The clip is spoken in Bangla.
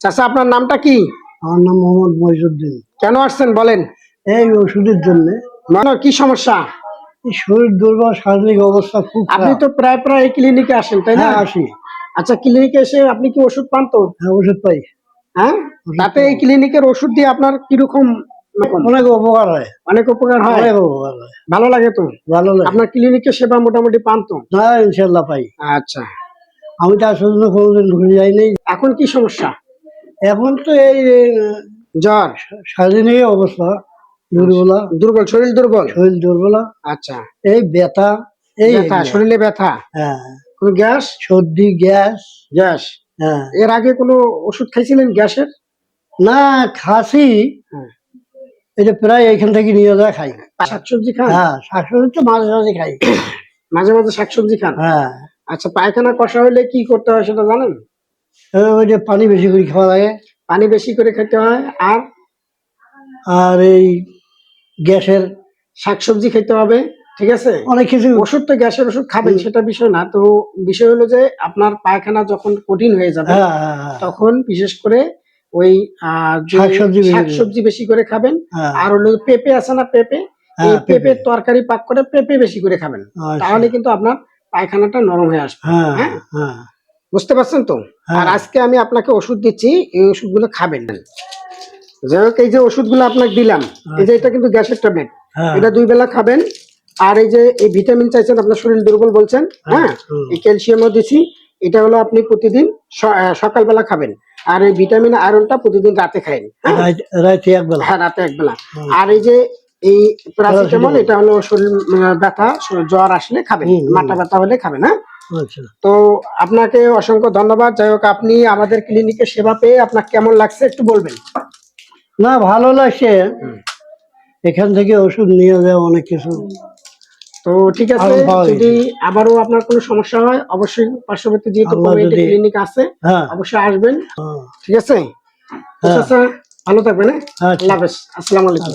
চাচা আপনার নামটা কি? আমার নাম মোহাম্মদ মহিজুদ্দিন। কেন আসছেন বলেন? এই ওষুধের জন্য। মানে কি সমস্যা? শরীর দুর্বল শারীরিক অবস্থা খুব আপনি তো প্রায় প্রায় এই ক্লিনিকে আসেন তাই না? হ্যাঁ আসি। আচ্ছা ক্লিনিকে এসে আপনি কি ওষুধ পান তো? হ্যাঁ ওষুধ পাই। হ্যাঁ? তাতে এই ক্লিনিকের ওষুধ দিয়ে আপনার কীরকম অনেক উপকার হয়। অনেক উপকার হয়? অনেক উপকার হয়। ভালো লাগে তো? ভালো লাগে। আপনার ক্লিনিকের সেবা মোটামুটি পান তো? না ইনশাল্লাহ পাই। আচ্ছা। আমি তো আসলে কোনোদিন ঘুরে যাই নাই। এখন কি সমস্যা? এখন তো এই জ্বর শারীরিক অবস্থা দুর্বলা। দুর্বল শরীর দুর্বল? শরীর দুর্বলা। আচ্ছা। এই ব্যথা এই ব্যথা শরীরে ব্যথা? হ্যাঁ। কোনো গ্যাস? সর্দি গ্যাস। গ্যাস? হ্যাঁ। এর আগে কোনো ওষুধ খাইছিলেন গ্যাসের? না খাসি। হ্যাঁ। এটা প্রায় এখান থেকে নিয়ে যায় খাই। শাকসবজি খান? হ্যাঁ শাকসবজি তো মাঝে মাঝে খাই। মাঝে মাঝে শাকসবজি খান? হ্যাঁ। আচ্ছা পায়খানা কষা হলে কি করতে হয় সেটা জানেন? ওই যে পানি বেশি করে খাওয়া লাগে। পানি বেশি করে খেতে হয় আর আর এই গ্যাসের শাকসবজি খেতে হবে ঠিক আছে? অনেক কিছু। ওষুধ তো গ্যাসের ওষুধ খাবেন সেটা বিষয় না। তো বিষয় হলো যে আপনার পায়খানা যখন কঠিন হয়ে যাবে হ্যাঁ হ্যাঁ হ্যাঁ, তখন বিশেষ করে ওই শাকসবজি বেশি করে। খাবেন। আর হলো পেঁপে আছে না পেঁপে? পেঁপে। পেঁপের তরকারি পাক করে পেঁপে বেশি করে খাবেন। আচ্ছা। তাহলে কিন্তু আপনার পায়খানাটা নরম হয়ে আসবে? হ্যাঁ। বুঝতে পারছেন তো? হ্যাঁ। আর আজকে আমি আপনাকে ওষুধ দিচ্ছি এই ওষুধগুলো খাবেন। যাই হোক এই যে ওষুধগুলো আপনাকে দিলাম এই যে এটা কিন্তু গ্যাসের ট্যাবলেট। হ্যাঁ। এটা দুই বেলা খাবেন আর এই যে এই ভিটামিন চাইছেন আপনার শরীর দুর্বল বলছেন হ্যাঁ হুম। এই ক্যালসিয়ামও দিছি এটা হলো আপনি প্রতিদিন সকালবেলা খাবেন। আর এই ভিটামিন আয়রনটা প্রতিদিন রাতে খাবেন হ্যাঁ? রাত- একবেলা। হ্যাঁ রাতে এক বেলা আর এই যে এই প্যারাসিটামল। এটা হলো শরীর ব্যথা জ্বর আসলে খাবেন। মাথা ব্যথা হলে খাবেন হ্যাঁ? আচ্ছা তো আপনাকে অসংখ্য ধন্যবাদ। যাই হোক আপনি আমাদের ক্লিনিকে সেবা পেয়ে আপনার কেমন লাগছে একটু বলবেন। না ভালো লাগছে। এখান থেকে ওষুধ নিয়ে যায় অনেক কিছু। তো ঠিক আছে যদি আবারও আপনার কোনো সমস্যা হয় অবশ্যই পার্শ্ববর্তী যেহেতু ক্লিনিক আছে হ্যাঁ। অবশ্যই আসবেন। হ্যাঁ। ঠিক আছে? হ্যাঁ। ভালো থাকবেন হ্যাঁ? আচ্ছা। আল্লাহ হাফেজ। আসসালামু আলাইকুম।